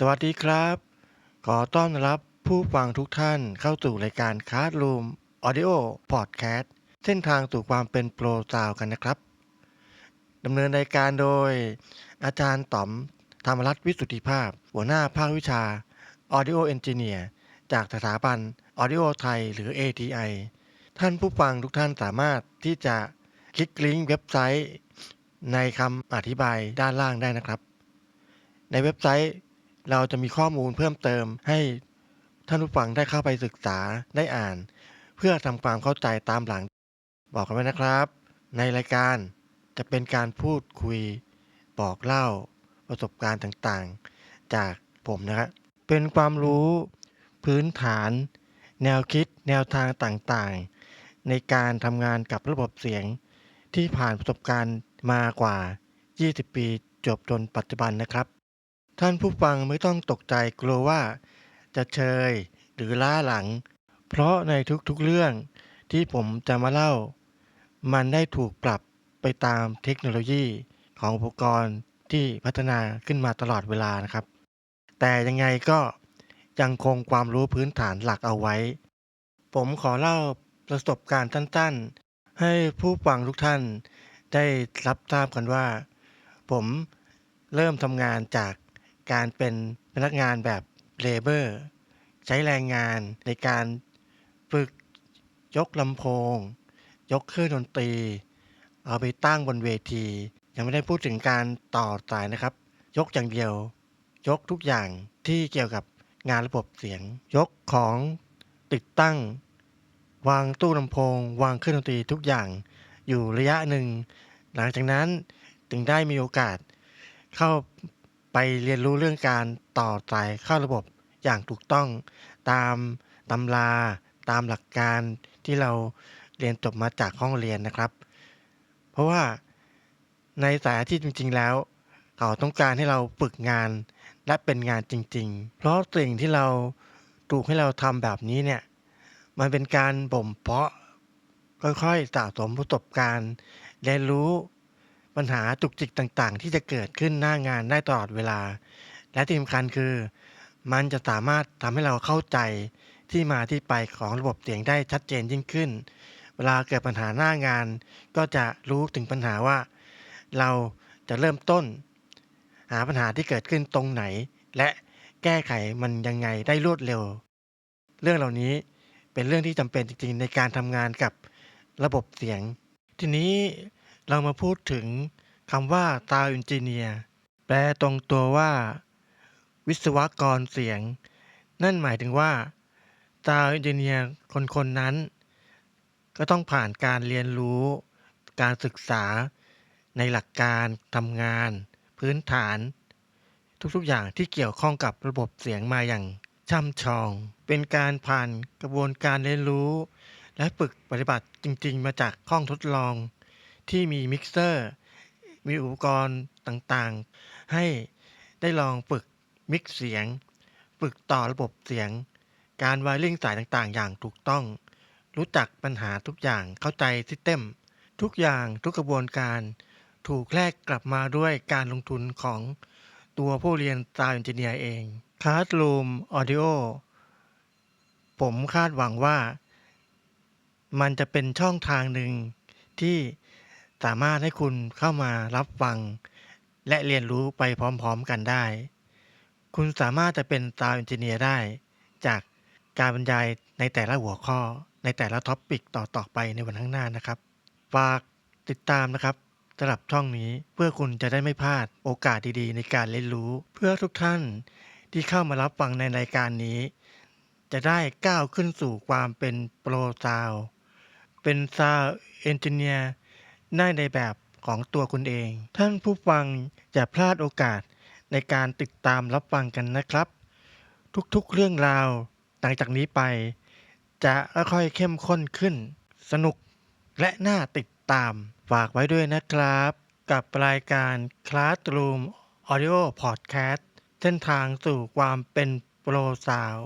สวัสดีครับ ขอต้อนรับผู้ฟังทุกท่านเข้าสู่รายการค a s รูมออดิโอพอดแคสต์เส้นทางสู่ความเป็นโปรซาวกันนะครับดำเนินรายการโดย อาจารย์ต๋อมธรรมรัตน์วิสุทธิภาพ หัวหน้าภาควิชา Audio Engineer จากสถาบัน Audio ไทย หรือ ATI ท่านผู้ฟังทุกท่านสามารถที่จะคลิกลิงก์เว็บไซต์ ในคำอธิบายด้านล่างได้นะครับ ในเว็บไซต์ เราจะมีข้อมูลเพิ่มเติมให้ท่านผู้ฟังได้เข้าไปศึกษาได้อ่าน เพื่อทำความเข้าใจตามหลัง บอกกันไว้นะครับ ในรายการจะเป็นการพูดคุย บอกเล่า ประสบการณ์ต่างๆ จากผมนะครับเป็นความรู้ พื้นฐาน แนวคิด แนวทางต่างๆ ในการทำงานกับระบบเสียง ที่ผ่านประสบการณ์มากว่า 20 ปีจบจนปัจจุบันนะครับ ท่านผู้ฟังไม่ต้องตกใจกลัวว่า จะเชยหรือล้าหลัง เพราะในทุกๆเรื่องที่ผมจะมาเล่า มันได้ถูกปรับไปตามเทคโนโลยีของอุปกรณ์ที่พัฒนาขึ้นมาตลอดเวลานะครับ แต่ยังไงก็ยังคงความรู้พื้นฐานหลักเอาไว้ ผมขอเล่าประสบการณ์สั้นๆ ให้ผู้ฟังทุกท่านได้รับทราบกันว่า ผมเริ่มทำงานจาก การเป็นพนักงานแบบเลเบอร์ใช้แรงงานในการฝึกยกลำโพง ยกเครื่องดนตรี เอาไปตั้งบนเวที ยังไม่ได้พูดถึงการต่อสายนะครับ ยกอย่างเดียว ยกทุกอย่างที่เกี่ยวกับงานระบบเสียง ยกของติดตั้ง วางตู้ลำโพง วางเครื่องดนตรีทุกอย่างอยู่ระยะหนึ่ง หลังจากนั้นถึงได้มีโอกาสเข้า ไปเรียนรู้เรื่องการต่อสายเข้าระบบอย่างถูกต้องตามตำรา ตามหลักการที่เราเรียนจบมาจากห้องเรียนนะครับ เพราะว่าในสายอาชีพจริง ๆ แล้ว เขาต้องการให้เราฝึกงานและเป็นงานจริง ๆ เพราะสิ่งที่เราถูกให้เราทำแบบนี้เนี่ย มันเป็นการบ่มเพาะค่อยๆสะสมประสบการณ์เรียนรู้ ปัญหาจุกจิกต่างๆ ที่จะเกิดขึ้นหน้างานได้ตลอดเวลา และที่สำคัญคือ มันจะสามารถทำให้เราเข้าใจที่มาที่ไปของระบบเสียงได้ชัดเจนยิ่งขึ้น เวลาเกิดปัญหาหน้างาน ก็จะรู้ถึงปัญหาว่า เราจะเริ่มต้น หาปัญหาที่เกิดขึ้นตรงไหน และแก้ไขมันยังไงได้รวดเร็ว เรื่องเหล่านี้เป็นเรื่องที่จำเป็นจริงๆ ในการทำงานกับระบบเสียง ทีนี้ เรามาพูดถึงคำว่า Sound Engineer แปลตรงตัวว่า วิศวกรเสียง นั่นหมายถึงว่า Sound Engineer คนคนๆนั้น ก็ต้องผ่านการเรียนรู้ การศึกษา ในหลักการทำงาน พื้นฐาน ทุกๆอย่างที่เกี่ยวข้องกับระบบเสียงมาอย่างช่ำชอง เป็นการผ่านกระบวนการเรียนรู้ และฝึกปฏิบัติจริง ๆ มาจากห้องทดลอง ที่มีมิกเซอร์ มีอุปกรณ์ต่างๆ ให้ได้ลองฝึกมิกเสียง ฝึกต่อระบบเสียง การไวริ่งสายต่างๆ อย่างถูกต้อง รู้จักปัญหาทุกอย่างเข้าใจซิสเต็มทุกอย่างทุกกระบวนการถูกแลกกลับมาด้วยการลงทุนของตัวผู้เรียน Sound Engineer เอง Classroom Audio ผมคาดหวังว่า มันจะเป็นช่องทางหนึ่งที่ สามารถให้คุณเข้ามารับฟัง และเรียนรู้ไปพร้อมๆกันได้ คุณสามารถจะเป็น Sound Engineer ได้ จากการบรรยายในแต่ละหัวข้อในแต่ละท็อปปิกต่อๆไปในวันข้างหน้านะครับฝากติดตามนะครับสำหรับช่องนี้เพื่อคุณจะได้ไม่พลาดโอกาสดีๆ ในการเรียนรู้ เพื่อทุกท่านที่เข้ามารับฟังในรายการนี้ จะได้ก้าวขึ้นสู่ความเป็นโปรซาวด์เป็นซาวเอนจิเนียร์ ได้ในแบบของตัวคุณเอง ท่านผู้ฟังอย่าพลาดโอกาสในการติดตามรับฟังกันนะครับ ทุกๆเรื่องราวหลังจากนี้ไป จะค่อยๆเข้มข้นขึ้น สนุกและน่าติดตามฝากไว้ด้วยนะครับ กับรายการ Classroom Audio Podcast เส้นทางสู่ความเป็นโปรซาว